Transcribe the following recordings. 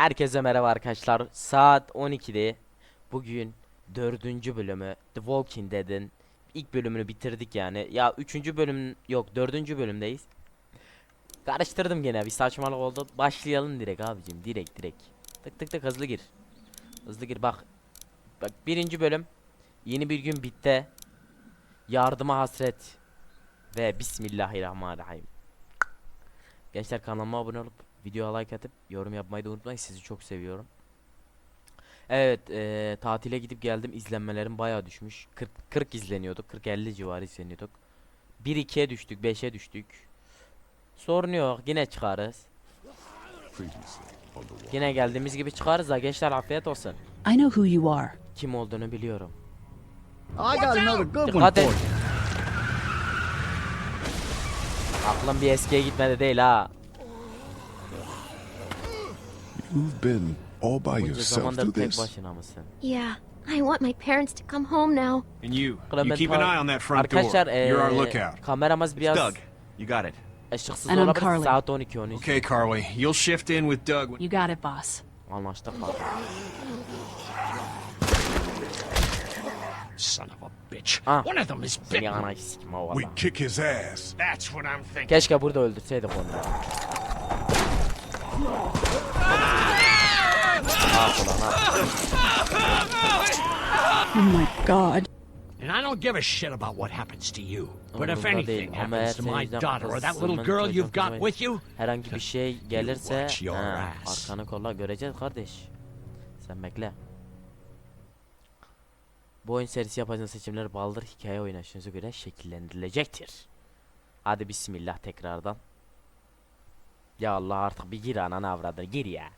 Herkese merhaba arkadaşlar. Saat 12'de bugün dördüncü bölümü The Walking Dead'in ilk bölümünü bitirdik yani. Ya üçüncü bölüm yok dördüncü bölümdeyiz. Karıştırdım gene bir saçmalık oldu. Başlayalım direkt abicim direkt direkt. Tık tık tık hızlı gir. Hızlı gir bak. Bak birinci bölüm. Yeni bir gün bitti. Yardıma hasret. Ve Bismillahirrahmanirrahim. Gençler kanalıma abone olup videoya like atıp yorum yapmayı da unutmayın. Sizi çok seviyorum. Evet, eee, tatile gidip geldim. İzlenmelerim bayağı düşmüş. 40 40 izleniyorduk. 40-50 civarı izleniyorduk. 1-2'ye düştük, 5'e düştük. Sorun yok. Yine çıkarız. Yine geldiğimiz gibi çıkarız da gençler afiyet olsun. I know who you are. Kim olduğunu biliyorum. I got another good one Dikkat for et. you. Aklım bir eskiye gitmedi değil ha. You've been all by Bunca yourself through tek this? başına mısın? Yeah, I want my parents to come home now. And you, you Clement keep an Park- eye on that front door. Arkadaşlar You're our lookout. kameramız biraz Doug, you got it. ışıksız And I'm olabilir. Carly. Saat 12 13. Okay, Carly, you'll shift in with Doug. when- You got it, boss. Anlaştık abi. Son of a bitch. Ah. One of them is Seni bitten. anayı We kick his ass. That's what I'm thinking. Keşke burada öldürseydik onu. Ulan. Oh my god. And I don't give a shit about what happens to you. But if anything happens to my daughter or that little girl you've got with you, Herhangi bir şey gelirse ha, arkanı kolla göreceğiz kardeş. Sen bekle. Bu oyun serisi yapacağınız seçimler baldır hikaye oynayışınıza göre şekillendirilecektir. Hadi bismillah tekrardan. Ya Allah artık bir gir ananı avradını gir ya.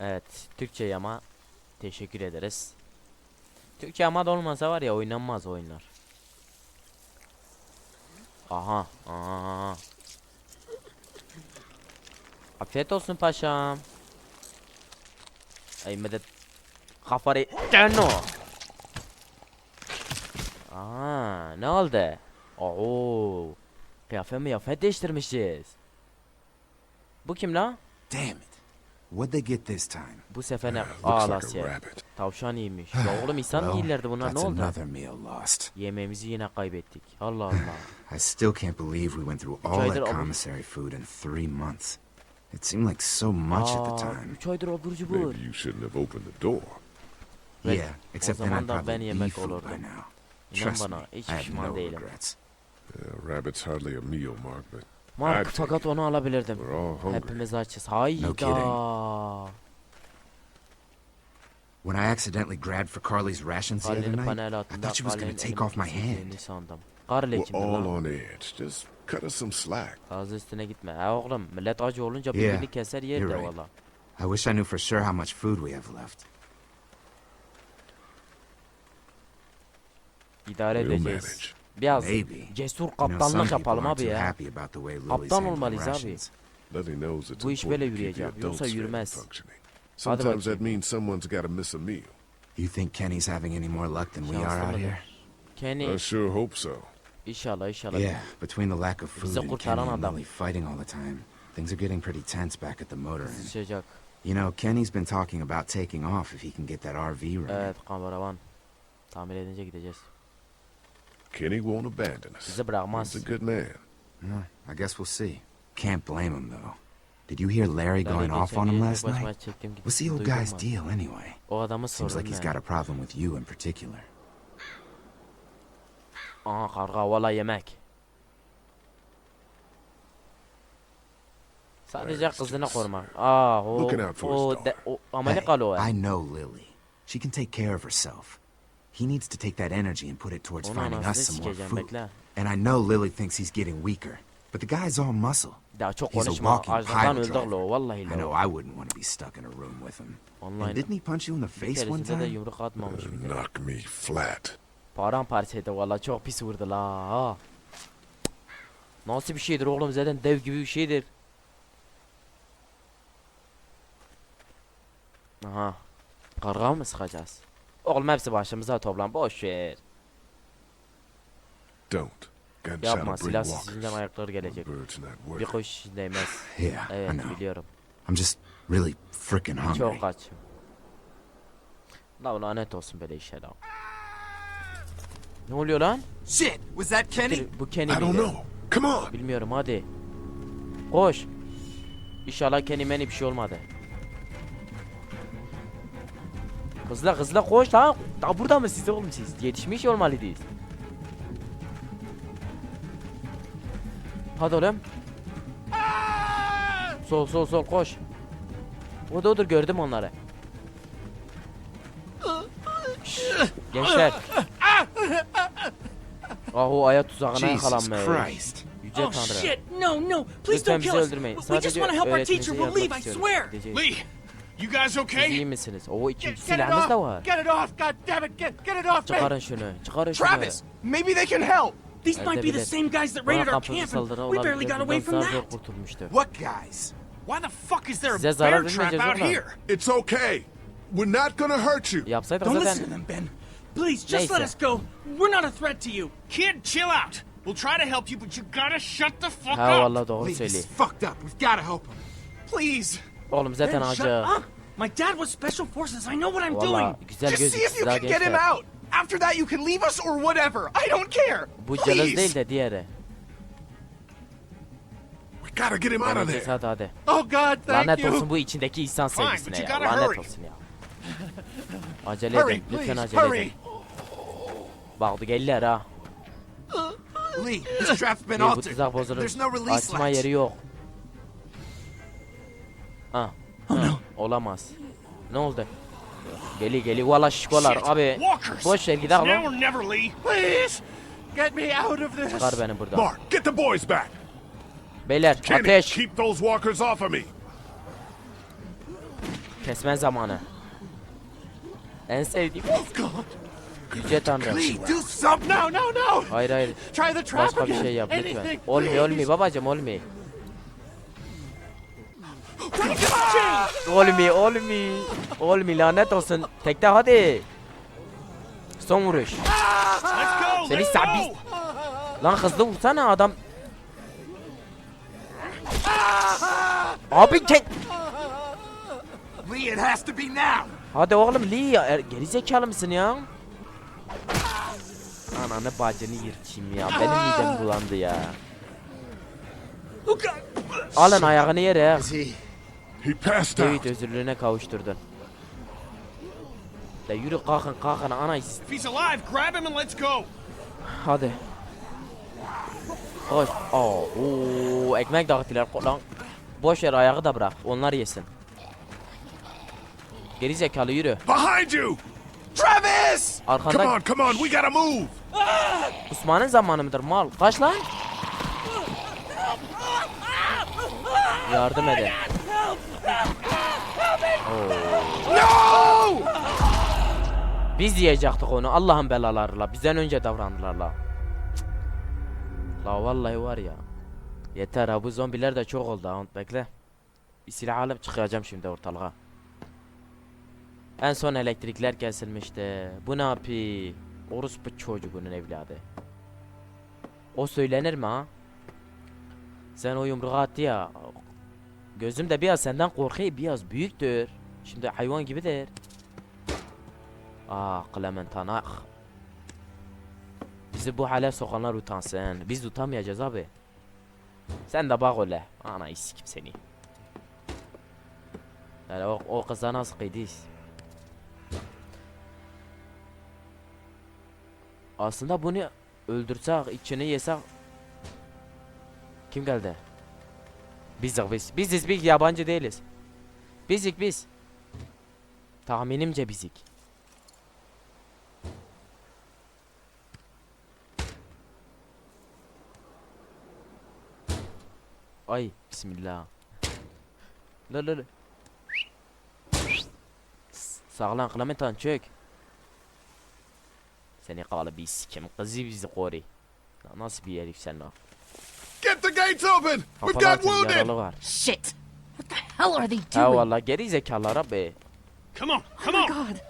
Evet Türkçe yama teşekkür ederiz. Türkçe yama da olmasa var ya oynanmaz oyunlar. Aha, aha. Afiyet olsun paşam. Ay medet. Kafari Tenno. Aa, ne oldu? Oo. Kıyafet mi yafet değiştirmişiz. Bu kim la? Damn it. What'd they get this time? Bu sefer ne? Looks Aa Lasya. Tavşan iyiymiş. Ya oğlum insan Well, değillerdi bunlar ne oldu? another meal lost. Yemeğimizi yine kaybettik. Allah Allah. I still can't believe we went through all that commissary food in three months. It seemed like so much at the Aa, time. 3 aydır abur cubur. Maybe you shouldn't have opened the door. Belki Yeah, except then I'd probably be full by now. İnan Trust bana hiç I have pişman no değilim. regrets. Yeah, rabbit's hardly a meal, Mark, but Mark take fakat onu alabilirdim. Hepimiz açız. Hayda. When I accidentally grabbed for Carly's rations the other night, I thought she was going to take off my hand. sandım. Carly We're kimdir all lan? on edge. Just cut us some slack. Ağzı üstüne gitme. Ha oğlum millet acı olunca Yeah, birbirini keser yer de valla. I wish I knew for sure how much food we have left. İdare We'll edeceğiz. Biraz Maybe. cesur You know, some kaptanlık yapalım abi ya. Kaptan olmalıyız abi. Bu iş böyle yürüyecek, yoksa yürümez. Hadi Sometimes that bakayım. means someone's got to miss a meal. You think Kenny's having any more luck than we are out here? Kenny I sure hope so. inşallah inşallah. Yeah, between the lack of food and Kenny and. Lily fighting all the time, things are getting pretty tense back at the motor inn. Sıçacak. You know, Kenny's been talking about taking off if he can get that RV running. Evet kameraman. Tamir edince gideceğiz. Kenny won't abandon us. He's a good man. Well, I guess we'll see. Can't blame him, though. Did you hear Larry Larry going off on him last night? çektiğim gibi What's the old guy's deal, anyway? Seems like he's ben. got a problem with you in particular. Aha karga valla yemek. Sadece kızını just. Aa o looking out for his o, dog. de, o o. I know Lily. She can take care of herself. He needs to take that energy and put it towards oh, Onun finding us some more food. bekle. And I know Lily thinks he's getting weaker, but the guy's all muscle. Daha çok He's a walking Açlıktan pile driver. vallahi I know I wouldn't want to be stuck in a room with him. Online. And didn't he punch you in the face one time? yumruk atmamış bir kere. Knock me flat. Paramparçaydı valla çok pis vurdu la. ha. Nasıl bir şeydir oğlum zaten dev gibi bir şeydir. Aha. Karga mı sıkacağız? Oğlum hepsi başımıza toplan boş ver. Don't. Yapma will bring silah walkers. sesinden ayakları gelecek. Bir kuş değmez. Yeah, Evet biliyorum. I'm just really freaking hungry. Çok aç. La lanet olsun böyle işe la. Ne oluyor lan? Shit! Was that Kenny? Bu Kenny I don't know. Come on. Bilmiyorum hadi. Koş. İnşallah Kenny meni bir şey olmadı. Hızla hızla koş lan. Daha burada mı siz oğlum siz? Yetişmiş olmalıydınız. Hadi oğlum. Sol sol sol koş. Odur odur gördüm onları. Gençler. Ah o aya tuzağına. Christ. Yüce Oh Tanrı. shit! No, no! Please Lütfen don't bizi kill us. öldürmeyin. We just Sadece want to help our teacher. öğretmenize We'll leave. yardım I istiyorum. Lee, you guys Siz okay? iyi misiniz? O ikinci Get it da off! var. Get it off! God damn it! Get get it off! man. Çıkarın şunu. Çıkarın şunu. Travis, maybe they can help. These might be the same guys that raided our camp, and we barely got away from that. What guys? Why the fuck is there a bear trap out here? It's okay. We're not gonna hurt you. Don't listen to them, Ben. Please, just let us go. We're not a threat to you. Kid, chill out. We'll try to help you, but you gotta shut the fuck up. vallahi doğru Lee, this fucked up. We've got to help him. Please. Oğlum zaten shut acı. up. My dad was special forces. I know what I'm Valla doing. güzel Just see if you daha can get him gençler. out. After that, you can leave us or whatever. I don't care. Bu Celaz değil Please. de diğeri. We gotta get him out of there. hadi hadi. Oh God, thank Lanet you. olsun bu içindeki insan Fine, sevgisine but you ya. gotta Lanet hurry. olsun ya. Acele Hurry, edin. Lütfen please, acele hurry. edin. Bak gelirler ha. Lee, this trap's been bu altered. tuzak bozulur. There's no release Açma latch. yeri yok. Ha. Oh, ha, Olamaz. Ne oldu? Geli geli valla şişkolar Shit, abi. Boş ver gidelim. this. Çıkar beni buradan. Mark, get the boys back. Beyler ateş. keep those walkers off of me. Kesme zamanı. En sevdiğim. Yüce Tanrı. Lee, do something. No, no, no! Hayır hayır. Başka bir şey yap lütfen. Olmuyor olmuyor babacım olmuyor. Olmuyor olmuyor. Olmuyor lanet olsun. Tekte hadi. Son vuruş. Seni go. Lan hızlı vursana adam. Abi ke... Lee, it has to be now. Hadi oğlum Lee ya. Er, geri zekalı mısın ya? Ananı bacını yırtayım ya. Benim midem bulandı ya. Alın ayağını yere. Is he? He passed David özürlüğüne kavuşturdun. La yürü kalkın kalkın ana is- If he's alive, grab him and let's go. Hadi. Koş. Aa, oo, ekmek dağıttılar lan. Boş ver ayağı da bırak. Onlar yesin. Geri zekalı yürü. Behind you. Travis! Come Arkanda on, come on. We gotta move. Osman'ın zamanı mıdır mal? Kaç lan? Yardım edin. Biz yiyecektik onu Allah'ın belalarıyla. Bizden önce davrandılar la. La vallahi var ya. Yeter ha bu zombiler de çok oldu ha. Bekle. Bir silah alıp çıkacağım şimdi ortalığa. En son elektrikler kesilmişti. Bu ne yapıyor? Orospu çocuğunun evladı. O söylenir mi ha? Sen o yumruğu attı ya. Gözüm de biraz senden korkuyor biraz büyüktür. Şimdi hayvan gibidir. Ah Clementine ah. Bizi bu hale sokanlar utansın. Biz utamayacağız abi. Sen de bak öyle. Ana sikim seni. Yani o, o kıza nasıl kıydıyız? Aslında bunu öldürsek, içini yesek Kim geldi? Biziz biz. Biziz biz yabancı değiliz. Bizik biz. Tahminimce bizik. Ay bismillah. La la la. Sağlan Clementan çök. Seni kalı bir sikim kızı bizi kori. Nasıl bir herif sen lan? Get the gates open. We've Kafalar got wounded. yaralı var. Shit! What the hell are they Ha doing? valla geri zekalara be. Come on, oh come on. God.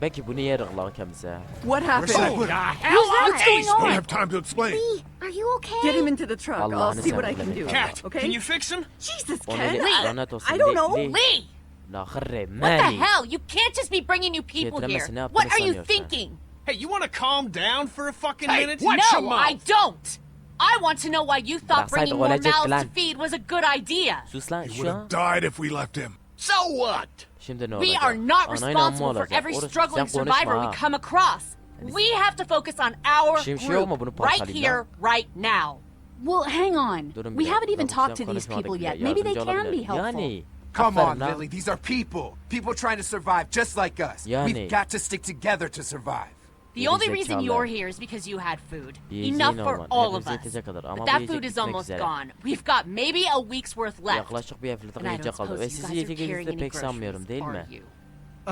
Belki bunu yerik lan kendimize. What happened? Who the hell are What's these? Don't have time to explain. Lee, are you okay? Get him into the truck. I'll Allah'ını see what I can do. beni. Cat, Okay? can you fix him? Jesus, Ona Ken. de- I, lanet olsun. I don't know. Lee- Lee! La What the mani. hell? You can't just be bringing new people here. Getiremezsin, ne yaptığını What are you sanıyorsun? thinking? Hey, you want to calm down for a fucking Hey, minute? what? Watch your no, mouth. I don't. I want to know why you thought Bıraksaydı bringing more ölecekti mouths lan. to feed was a good idea. Sus lan He şu would an. have died if we left him. So what? Şimdi ne We olacak? are not Anayla responsible for olacak. every Orası- struggling sen konuşma survivor ha. we come across. We have to focus on our Şimdi şey yok bunu group right parçalayayım here, right now. Well, hang on. Durun we bir haven't dakika, even bu talked sen to these konuşmadık people bile, yet. Maybe they yardımcı can be olabilir. helpful. Yani. Come aferin on, lan. Lily. These are people. People trying to survive just like us. Yani. We've got to stick together to survive. The only reason you're here is because you had food. Enough for all of us. But bu that food is almost üzere. gone. We've got maybe a week's worth left. Yaklaşık bir haftalık And I don't yiyecek kaldı. Ve you siz guys are yiyecek carrying elinizde any pek sanmıyorum değil are mi? you?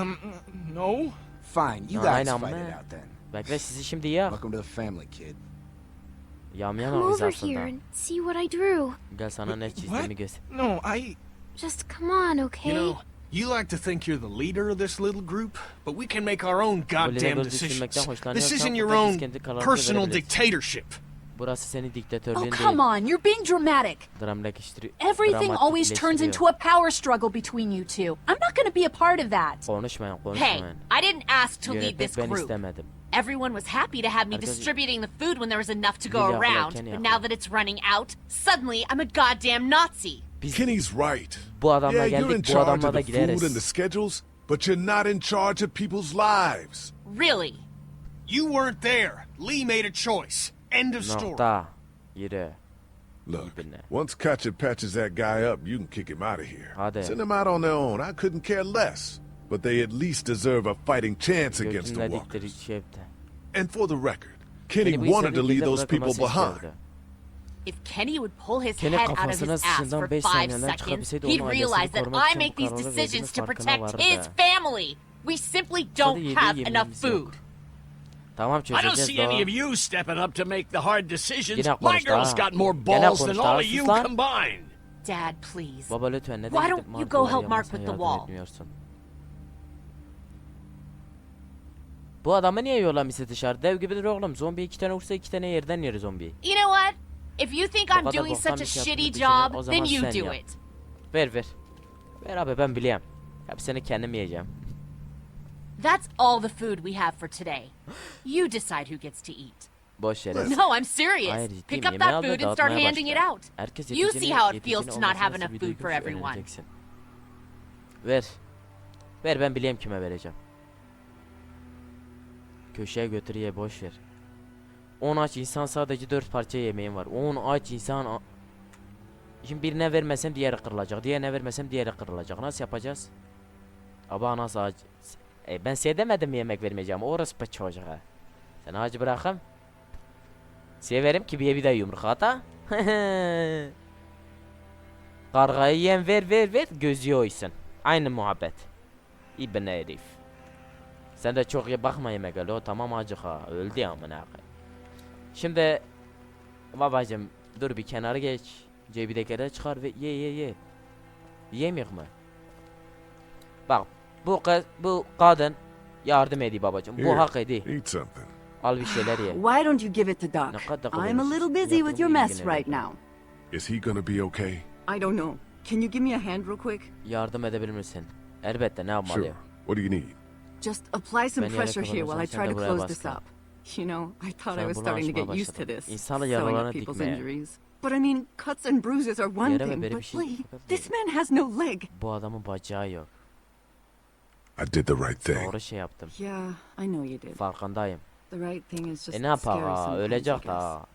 Um, no. Fine, you guys fight it out then. Bekle sizi şimdi yak. Welcome to the family, kid. Yamyam Come biz over here and see what I drew. Gel sana ne çizdiğimi göster. No, I. Just come on, okay? You know, you like to think you're the leader of this little group, but we can make our own goddamn level decisions. This isn't your own personal dictatorship. Burası senin Oh, come değil. on. You're being dramatic. Dramleştiri Everything always turns into a power struggle between you two. I'm not going to be a part of that. Konuşmayın Hey. I didn't ask to lead this group. istemedim. Everyone was happy to have me Herkes- distributing the food when there was enough to go around, but now that it's running out, suddenly I'm a goddamn Nazi. Biz Kenny's right. bu adamla Yeah, you're in geldik bu charge adamla of da the food and the gideriz. schedules, but you're not in charge of people's lives. Really? You weren't there. Lee made a choice. End of story. Nokta. Yürü. Look, Been there. once Katya patches that guy up, you can kick him out of here. Hadi. Send them out on their own. I couldn't care less. But they at least deserve a fighting chance against the Götünde dikleri walkers. şey yaptı. And for the record, Kenny Beni bu wanted to istediği leave gece those people bırakılması behind. istiyordu. If Kenny would pull his Kenny head out of kafasına his ass sıçrından for five saniyeden seconds, çıkabilseydi he'd onun ailesini realize that korumak I için make bu these kararı decisions verdiğinin to farkına protect vardı. his family. We simply don't yediği have enough yemeğimiz yok. food. Tamam I don't çözeceğiz see any of you stepping up to make the hard decisions. Yine My konuştu girl's ha. got more Gene balls than konuştu all ha, of sus you lan. combined. Dad, please. Baba lütfen neden Why gidip don't you go help Mark with the yardım wall? etmiyorsun? Bu adamı niye yollamışsın dışarı? Dev gibidir oğlum. Zombi iki tane vursa iki tane yerden yer zombi. You know what? If you think I'm doing such a shitty job, then you do it. Ver ver. Ver abi ben biliyorum. Hepsini kendim yiyeceğim. That's all the food we have for today. You decide who gets to eat. Boş yere. No, I'm serious. Hayır ciddiyim. Pick up that food and start handing it out. Herkes You see how it feels to not have enough food for everyone. Ver. Ver ben bileyim kime vereceğim. Köşeye götür ye boş ver. 10 aç insan sadece 4 parça yemeğim var. 10 aç insan Şimdi birine vermesem diğeri kırılacak. Diğerine vermesem diğeri kırılacak. Nasıl yapacağız? Aba nasıl aç? E, ben size yemek vermeyeceğim. Orası be çocuğa. Sen acı bırakım. Size verim ki bir bir de yumruk ata. Kargayı yem ver ver ver gözü oysun. Aynı muhabbet. İbn herif. Sen de çok iyi bakma yemek öyle o tamam acık ha öldü amına koyayım. Şimdi babacım dur bir kenara geç. Cebidekileri çıkar ve ye ye ye. Yemeyek mi? Bak bu kız bu kadın yardım ediyor babacım. Bu Here, hak ediyor. Eat something. Al bir şeyler ye. Why don't you give it to Doc? I'm a little busy with your mess right now. Is he gonna be okay? I don't know. Can you give me a hand real quick? Yardım edebilir misin? Elbette ne yapmalıyım? Sure. What do you need? Just apply some pressure here while I try to close this up. You know, I thought I was starting to get used to this. İnsanla sewing up people's injuries. But I mean, cuts and bruises are one thing, but şey Lee, this man has no leg. Bu adamın bacağı yok. I did the right thing. Doğru şey yaptım. Yeah, I know you did. Farkındayım. The right thing is just E ne yapar ha? Ölecek da.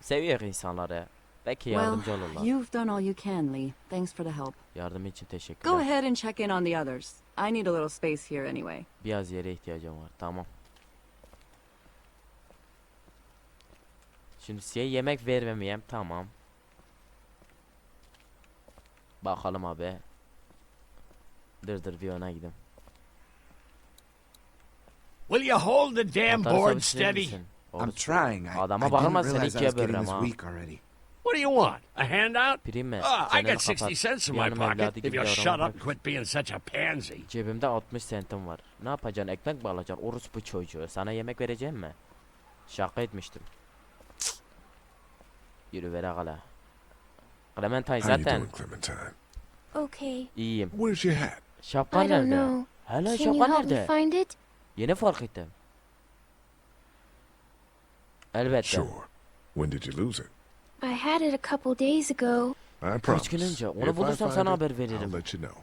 Seviyor insanları. Belki Well, yardımcı olurlar. you've done all you can, Lee. Thanks for the help. Yardım için teşekkürler. Go ahead and check in on the others. I need a little space here anyway. Biraz yere ihtiyacım var. Tamam. Şimdi size yemek vermemeyem. Tamam. Bakalım abi. Dır dır bir ona gideyim. Will you hold the damn board şey steady? I'm trying. I, Adama I bakma didn't sen realize I ikiye this ha. What do you want? A handout? Prime, Ah, I got 60 kapat. cents in my pocket. If you'll shut up quit being such a pansy. Cebimde 60 sentim var. Ne yapacaksın? Ekmek mi alacaksın? Orospu çocuğu. Sana yemek vereceğim mi? Şaka etmiştim. Yürü ver hala. Clementine How you zaten doing, Clementine? Okay. iyiyim. Where's your hat? Şapkan I don't nerede? know. Hala Can you şapkan help me nerede? find it? Yeni fark ettim. Elbette. Sure. When did you lose it? I had it a couple days ago. I promise. Gün önce? Onu If I bulursam find sana it, haber veririm. I'll let you know.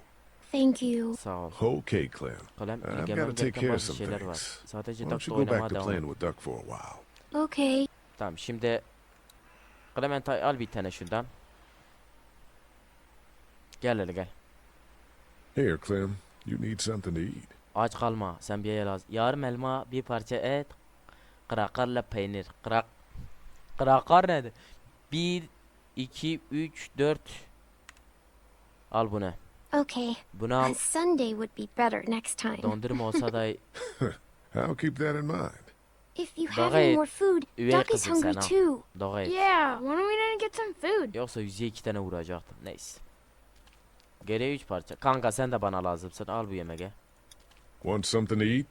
Thank you. Sağ ol. Okay, Clem. Kalem I've got to take gereken care of bazı some şeyler var. things. Sadece Why don't you go back oynamaya to devam. playing with Duck for a while? Okay. Tamam şimdi Clementine al bir tane şundan. Gel hele gel. Here, Clem. You need something to eat. Aç kalma. Sen bir yere lazım. Yarım elma, bir parça et, krakarla peynir. Krak Krakar nedir? 1 2 3 4 Al bunu. Okay. Bunu al. A Sunday would be better next time. Dondurma olsa da I'll keep that in mind. If you have Daha any gayet more food, üvey Duck is hungry sen ha. too. iyi. Yeah, why don't we then get some food? Yoksa yüzeye iki tane vuracaktım. Neyse. Geriye üç parça. Kanka sen de bana lazımsın. Al bu yemeği. Want something to eat?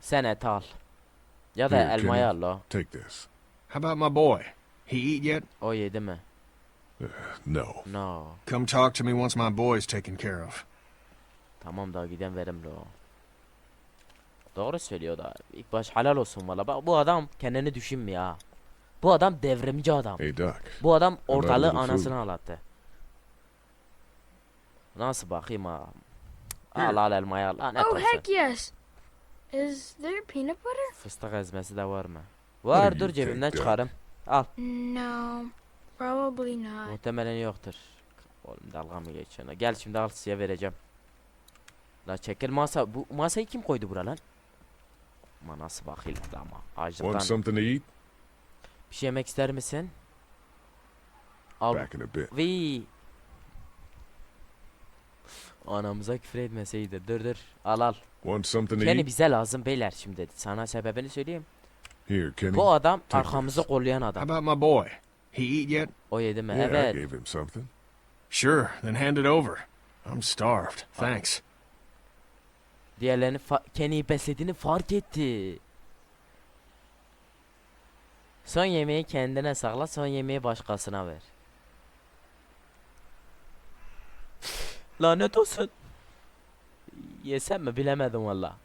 Sen et al. Ya da Here, elmayı al la. Take this. How about my boy? He eat yet? O yedi mi? No. No. Come talk to me once my boy's taken care of. Tamam da giden verimli o. Doğru söylüyor da. İlk baş halal olsun valla. Bak bu adam kendini düşünmüyor ha. Bu adam devrimci adam. Hey, Duck. Bu adam ortalığı anasını ağlattı. Nasıl bakayım ha? Al al elmayı al. Lanet Oh, olsun. heck yes. Is there peanut butter? Fıstık ezmesi de var mı? Var dur cebimden Doc? çıkarım. Al. No, probably not. Muhtemelen yoktur. Oğlum dalga mı geçiyorsun? Gel şimdi al size vereceğim. La çekil masa. Bu masayı kim koydu bura lan? Ama nasıl bakayım ama. Want something to eat? Bir şey yemek ister misin? Al. Back in a bit. Vi. Anamıza küfür etmeseydi. Dur dur. Al al. Want something to Kenny eat? bize lazım beyler şimdi. Sana sebebini söyleyeyim. Here, Kenny. Bu adam take arkamızı kollayan How adam. about my boy? He eat yet? O yedi mi? Yeah, I Evet. gave him something. Sure, then hand it over. I'm starved. Thanks. Diğerlerini fa- Kenny'yi beslediğini fark etti. Son yemeği kendine sakla, son yemeği başkasına ver. Lanet olsun. Yesem mi bilemedim valla.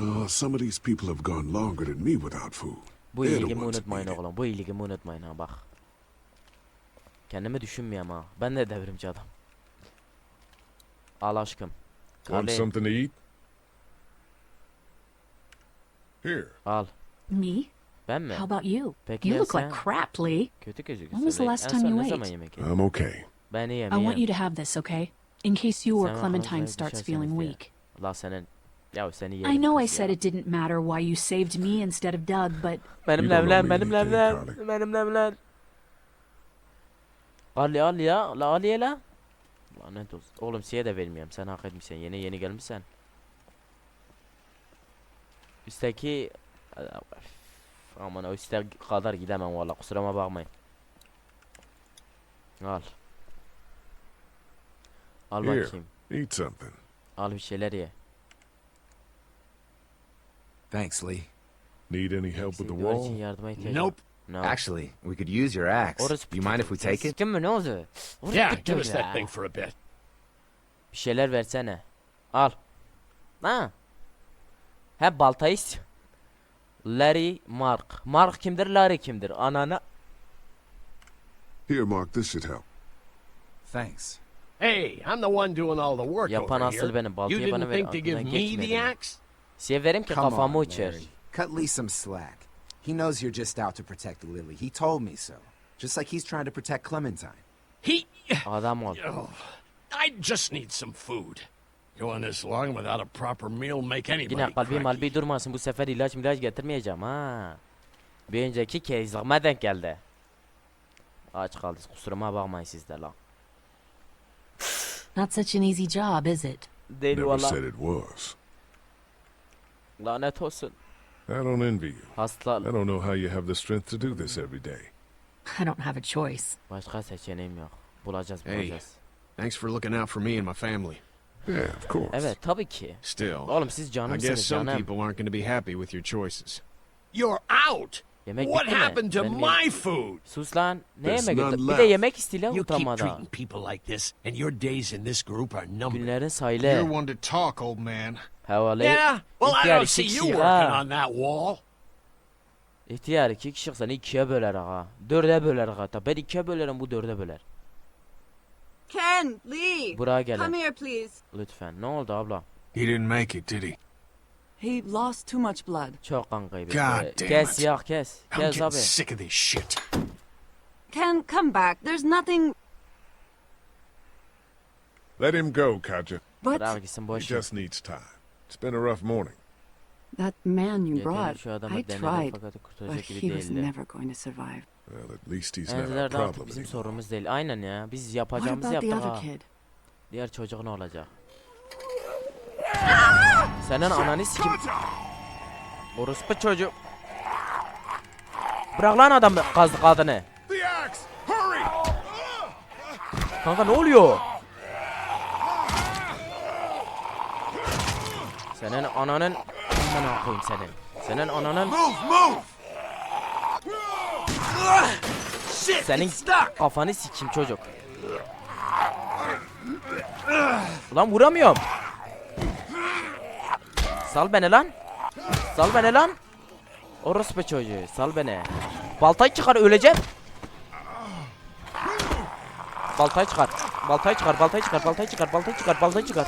Oh, some of these people have gone longer than me without food. Bu ilgimi unutmayın oğlum. Bu ilgimi unutmayın ha bak. Kendimi düşünmüyorum ha. Ben de devrimci adam. Al aşkım. Want Carly, something to eat? Here. al. Me? Ben mi? How about you? Peki You ya look like crap, Lee. Kötü gözüküyorsun. When was the last time you ate? I'm okay. Ben iyiyim I want you to have this, okay? In case you or Clementine starts feeling weak. La senin. Ya seni I know I said ya. it didn't matter why you saved me instead of Doug, but Benim You don't evlen, know me benim anything, evlen, Carly. evlen. Al ya, ya, la al ya la. Lanet olsun. Oğlum size de vermiyorum. Sen hak etmişsin. Yeni yeni gelmişsen. Üstteki aman o üstte kadar gidemem valla kusuruma bakmayın. Al. Al Here. bakayım. Eat something. Al bir şeyler ye. Thanks, Lee. Need any help with the wall? yardıma ihtiyacım. Nope. No. Actually, we could use your axe. You mind if we take it? Yeah, give us that thing for a bit. Bir şeyler versene. Al. Ha. He baltayı istiyor. Larry Mark. Mark kimdir? Larry kimdir? Anana. Here, Mark, this should help. Thanks. Hey, I'm the one doing all the work Yapan over asıl here. benim. You Baltayı bana didn't ver. think to give aklından me the axe? Size verim ki Come kafamı on, uçur. Larry. Cut Lee some slack. He knows you're just out to protect Lily. He told me so. Just like he's trying to protect Clementine. He. Adam ol. Oh, I just need some food. Going this long without a proper meal make anybody Yine kalbi cranky. malbi durmasın. Bu sefer ilaç ilaç getirmeyeceğim ha. Bir önceki kezime denk geldi. Aç kaldı. Kusuruma bakmayın siz de lan. not such an easy job, is it? Değil Never valla. said it was. Lanet olsun. I don't envy you. Hasta I don't know how you have the strength to do this every day. I don't have a choice. başka seçeneğim yok. Bulacağız Hey. bulacağız. Thanks for looking out for me and my family. Yeah, of course. Evet tabii ki. Still, Oğlum siz I canımsınız guess some canım. people aren't going to be happy with your choices. You're out! Yemek What happened to my food? Sus lan. Ne There's yemek? Bir de yemek istiyor You keep utanmadan. treating people like this, and your days in this group are numbered. Günlerin You're one to talk, old man. Havalı. Yeah? Well, I don't see you working on that wall. İhtiyar iki kişi seni ikiye böler ağa. Dörde böler ağa. Ben ikiye bölerim bu dörde böler. Ken, Lee, Buraya gelin. come here, please. Lütfen. Ne oldu abla? He didn't make it, did he? He lost too much blood. Çok kan kaybetti. God damn kes it. ya kes. I'm Kes getting abi. sick of this shit. Ken, come back. There's nothing. Let him go, Katja. But Bırak gitsin He boş ver. just needs time. It's been a rough morning. that man you Yeterim brought, şu adamı I denedim tried, fakat but gibi he was değildi. never going to survive. Well, at least he's not our Enziler de artık bizim anymore. sorunumuz değil. Aynen ya. Biz What yapacağımızı about the yaptık other ha. kid? Diğer çocuk ne olacak? Senin ananı sikim. Orospu çocuk. Bırak lan adam kazdı kadını. The axe! Hurry! Kanka ne oluyor? Senin ananın amına koyayım senin. Senin ananın Move, move! Shit, senin kafanı sikim çocuk. Ulan vuramıyorum. Sal beni lan. Sal beni lan. Orospu çocuğu sal beni. Baltayı çıkar öleceğim. Baltayı çıkar. Baltayı çıkar, baltayı çıkar, baltayı çıkar, baltayı çıkar, baltayı çıkar.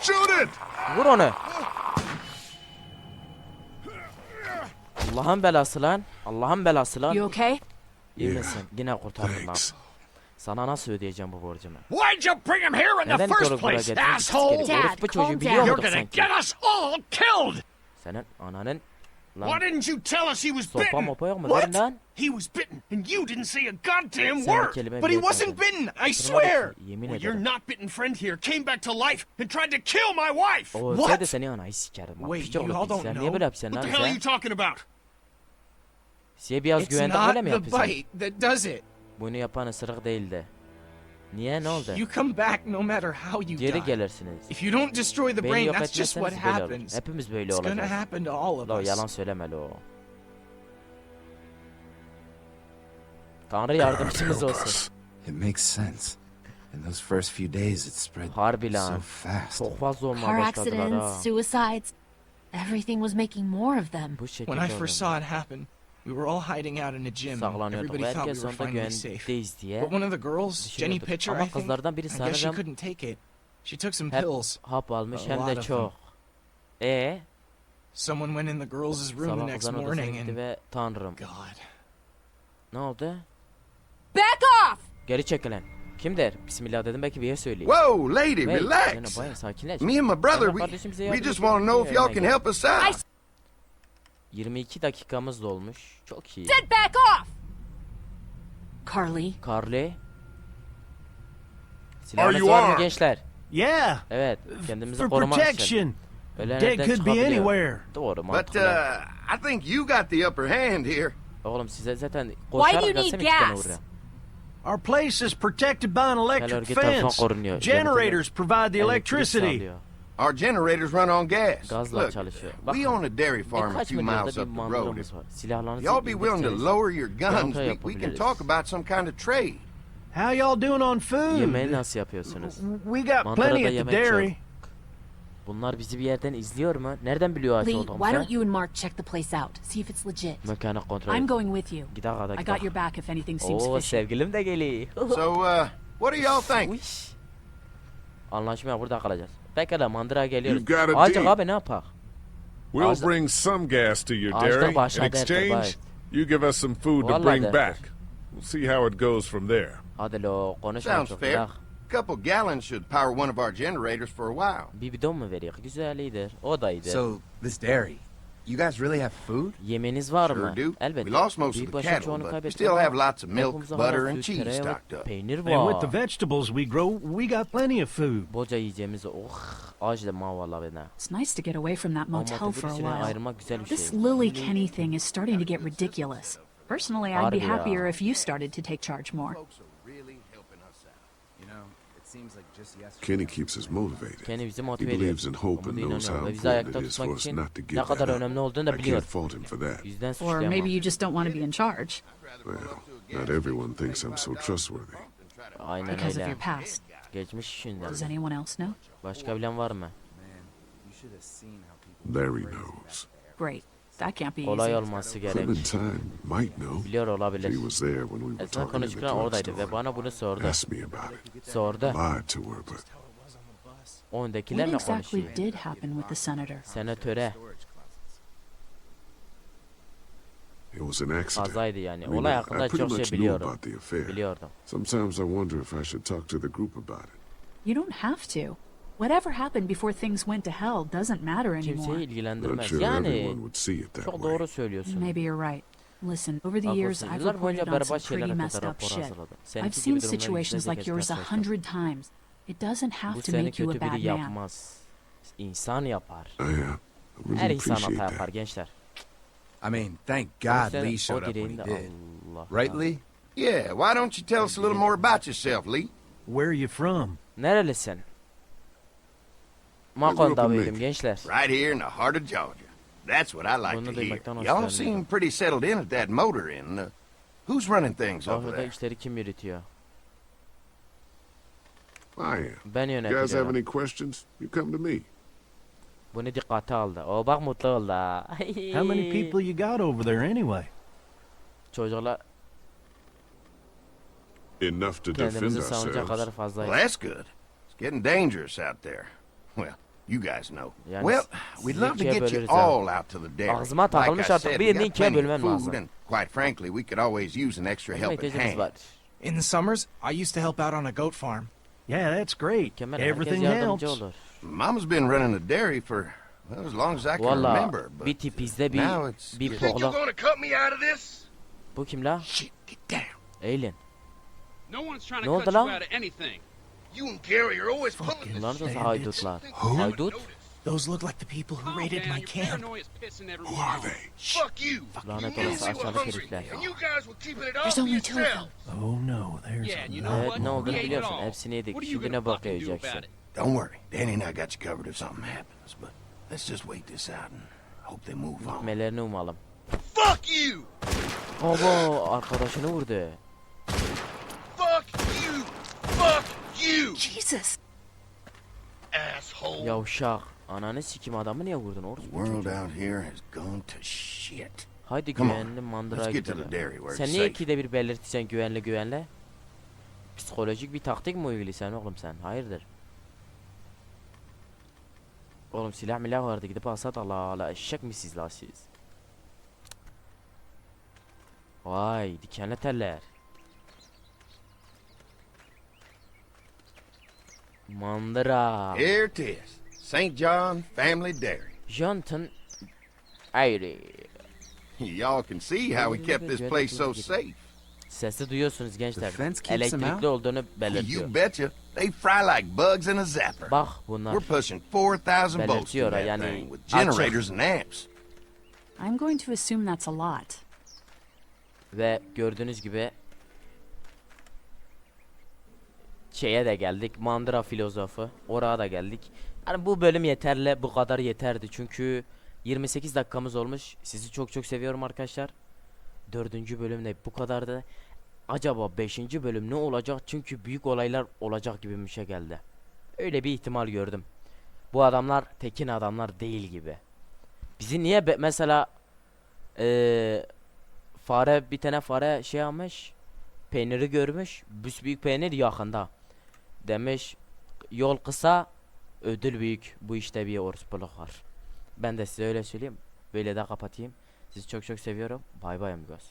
Shoot it! Vur onu. Allah'ın belası lan. Allah'ın belası lan. You okay? İyi Yeah, misin? Yine kurtardın lan. Sana nasıl ödeyeceğim bu borcumu? Why'd you bring him here in the Neden first buraya place, getirdin? asshole? Dad, herif. Calm çocuğu biliyor You're muyduk gonna sanki? get us all killed! Senin ananın Why lan didn't you tell us he was sopa bitten? mopa yok mu? Verin lan. He was bitten, and you didn't say a goddamn Sen word! kelime But he bile wasn't etmedin. bitten, I Kırmadı swear! ki, Yemin Well, your ederim. not bitten friend here came back to life and tried to kill my wife! O What? olsaydı seni anayı sikerim. lan. Wait, Piç you all don't Sen niye know? böyle What the hell are you sen? talking about? Size biraz It's güvendik not öyle mi the yapıyorsun? bite that does it. Bunu yapan ısırık değildi. Niye ne oldu? You come back no matter how you Geri die. gelirsiniz. If you don't destroy the Beni brain, yok that's just what böyle happens. Hepimiz böyle It's gonna olacağız. happen to all of Lo us. yalan söyleme lo. Tanrı yardımcımız olsun. It makes sense. In those first few days, it spread Harbi lan. so fast. Çok fazla olmaya Car accidents, suicides. Everything was making more of them. When I first saw it happen, we were all hiding out in a gym. and saklanıyorduk. Everybody thought we Herkes were finally safe. güvendeyiz diye. But one of the girls, Jenny düşünüyorduk. Pitcher, Ama I think, kızlardan biri I guess she sanırım couldn't take it. She took some hep pills. hap almış A hem lot de of çok. E Someone went in the girls' room the sabah next kızların odasına morning gitti and ve tanrım. God, Ne oldu? Back off! Geri çekilen. Kimdir? Bismillah dedim belki bir yer söyleyeyim. Whoa, lady, Hey, relax. yani bayağı sakinleş. Me and my brother, we, kardeşim bize we yardım just want to know if y'all can help us out. 22 dakikamız dolmuş. Çok iyi. Said back off! Carly, Carly. Silahınız you var mı armed? gençler? Yeah, Evet. Kendimizi for korumak için. protection. Öyle Dead nereden could be çıkabiliyor? anywhere. Doğru But mantıklı. uh, I think you got the upper hand here. Oğlum size zaten do you koşarak need gelsem iki tane gas? vururum. Our place is protected by an electric örgü tarafından fence. korunuyor. Generators provide the Elektrik electricity. sağlıyor. Our generators run on gas. Gazla Look, çalışıyor. we own a dairy farm a few miles up the road. Y'all be willing to lower your guns, we, we can talk about some kind of trade. How y'all doing on food? Yemeği nasıl yapıyorsunuz? We got plenty at the dairy. çok. Bunlar bizi bir yerden izliyor mu? Nereden biliyor Lee, why don't you and Mark check the place out? See if it's legit. Mekanı kontrol I'm going with you. Gidelim hadi I got your back if anything seems Oo fishy. sevgilim de geliyor. So, uh, what do y'all think? Anlaşmaya burada kalacağız. Pekala mandıra geliyoruz. You got a Acık deal. abi ne yapak? We'll Ağızda- bring some gas to your Ağızda dairy. In başa derdir, exchange, bay. you give us some food to Vallahi bring derdir. back. We'll see how it goes from there. Hadi lo konuşma Sounds çok fair. ya. A couple gallons should power one of our generators for a while. Bir bidon mu veriyor? Güzel iyidir. O da iyidir. So, this dairy, You guys really have food? Yemeğiniz var Sure mı? do. Elbette. We lost most of Büyük the başın cattle, çoğunu but we kaybettik still ama have lots of milk, yapımızda hala butter, and süt, cheese tereyağı ve stocked up. Peynir And with the var. vegetables we grow, we got plenty of food. Bolca yiyeceğimiz oh acıdım ha valla bana. It's nice to get away from that Ama motel for a otobüsüne while. ayrılmak güzel bir şey. This Lily Kenny thing is starting to get ridiculous. Personally, I'd be Harbi ya. happier if you started to take charge more. Folks are really helping us out. You know, it seems like just yesterday. Kenny keeps us motivated. Kendi bizi He motive ediyor. believes in hope and Umuduyla knows how ve bizi important ayakta it is for tutmak us için not to ne give kadar up. önemli olduğunu da I biliyor. can't fault him for that. Yüzden Or suçlayamam. maybe you just don't want to be in charge Well, not everyone thinks I'm so trustworthy. Aynen because of öyle. your past. Geçmiş işinden. Does anyone else know? Başka bilen var mı? Man, you should have seen how people. Larry knows. Great. That can't be Kolay easy. olması gerek. Clementine might know. Biliyor olabilir. She was there when we were Esna talking in the konuşurken oradaydı ve bana bunu sordu. Asked me about it. Sordu. Lied to her, but What ne exactly konuşuyor? did happen with the senator? Senatöre. it was an accident. Kazaydı yani. I mean, Olay I- hakkında pretty çok much şey knew biliyordum. about the affair. Biliyordum. Sometimes I wonder if I should talk to the group about it. You don't have to. Whatever happened before things went to hell doesn't matter Kimseyi anymore. Not ilgilendirmez. sure everyone Yani would see it that çok way. doğru söylüyorsun. Maybe you're right. Listen, over the years, Haklısın. I've Yıllar boyunca reported on some berbat pretty messed up rapor shit. hazırladım. I've Seninki seen gibi situations like yours a hundred times. It doesn't have to seni make you a kötü bad biri man. yapmaz. İnsan yapar. I, uh, I Her really insan hata appreciate yapar that. gençler. I mean, thank O God yüzden Lee o showed up when direğin he de did. Allah. Right, Lee? Yeah, why don't you tell us a little more about yourself, Lee? Where are you from? Nerelisin? Grew Makon'da up in büyüdüm Macon. gençler. Right here in the heart of Georgia. That's what I like Bunu to hear. Y'all seem pretty settled in at that motor inn. Uh, who's running things over there? işleri kim yürütüyor? I am. Ben You guys have yönetiyorum. any questions? You come to me. Bunu dikkate aldı. O bak mutlu oldu. How many people you got over there anyway? Çocuklar Enough to defend ourselves. Well, that's good. It's getting dangerous out there. Well, you guys know. Yani well, we'd love to get you all out to the dairy. Ağzıma Like I takılmış artık. said, Birini ikiye bölmem food, lazım. and quite frankly, we could always use an extra helping hand. var. In the summers, I used to help out on a goat farm. Yeah, that's great. Everything helps. olur. Mama's been running the dairy for well, as long as I can Valla remember. But bir bir now it's bir of this? Bu kim la? Shit, get down. Eğilin. No one's trying to cut you out of anything. You and Gary are always pulling this. da haydutlar. Haydut? Those look like the people who Calm raided my camp. Who are they? Fuck you. Lanet olası aşağılık herifler. There's only two of them. Oh no, there's Yeah, you a know Evet what? ne olduğunu biliyorsun. Hepsini yedik. What are you Şimdi gonna ne bok fucking do yiyeceksin? about it? Don't worry, Danny and I got you covered if something happens. But let's just wait this out and hope they move on. Gitmelerini umalım. Fuck you! Baba arkadaşını vurdu. Fuck you! Fuck you! Jesus. Asshole! Yavşak. Ananı sikim adamı niye vurdun The orası? world out here has gone to shit. Haydi Come on, güvenli mandıra let's get to gidelim. the dairy where Sen it's niye safe. ikide bir belirteceksin güvenli güvenli? Psikolojik bir taktik mi uyguluyorsun oğlum sen? Hayırdır? Oğlum silah milah vardı gidip alsat Allah Allah eşek misiniz la siz? Vay dikenli teller. Mandıra. Here it is. St. John Family Dairy. Jonathan Airy. Y'all can see how we kept this place so safe. Sesi duyuyorsunuz gençler. The fence keeps them Elektrikli out? olduğunu belirtiyor. You betcha. They fry like bugs in a zapper. Bak bunlar. We're pushing 4,000 volts ha, that yani thing with açık. generators and amps. I'm going to assume that's a lot. Ve gördüğünüz gibi şeye de geldik. Mandıra filozofu. Oraya da geldik. Yani bu bölüm yeterli. Bu kadar yeterdi. Çünkü 28 dakikamız olmuş. Sizi çok çok seviyorum arkadaşlar. Dördüncü bölüm de bu kadardı. Acaba 5. bölüm ne olacak? Çünkü büyük olaylar olacak gibi bir şey geldi. Öyle bir ihtimal gördüm. Bu adamlar tekin adamlar değil gibi. Bizi niye be- mesela eee fare bir tane fare şey almış peyniri görmüş büyük peynir yakında demiş yol kısa ödül büyük. Bu işte bir orospuluk var. Ben de size öyle söyleyeyim. Böyle de kapatayım. Sizi çok çok seviyorum. Bay bay amigos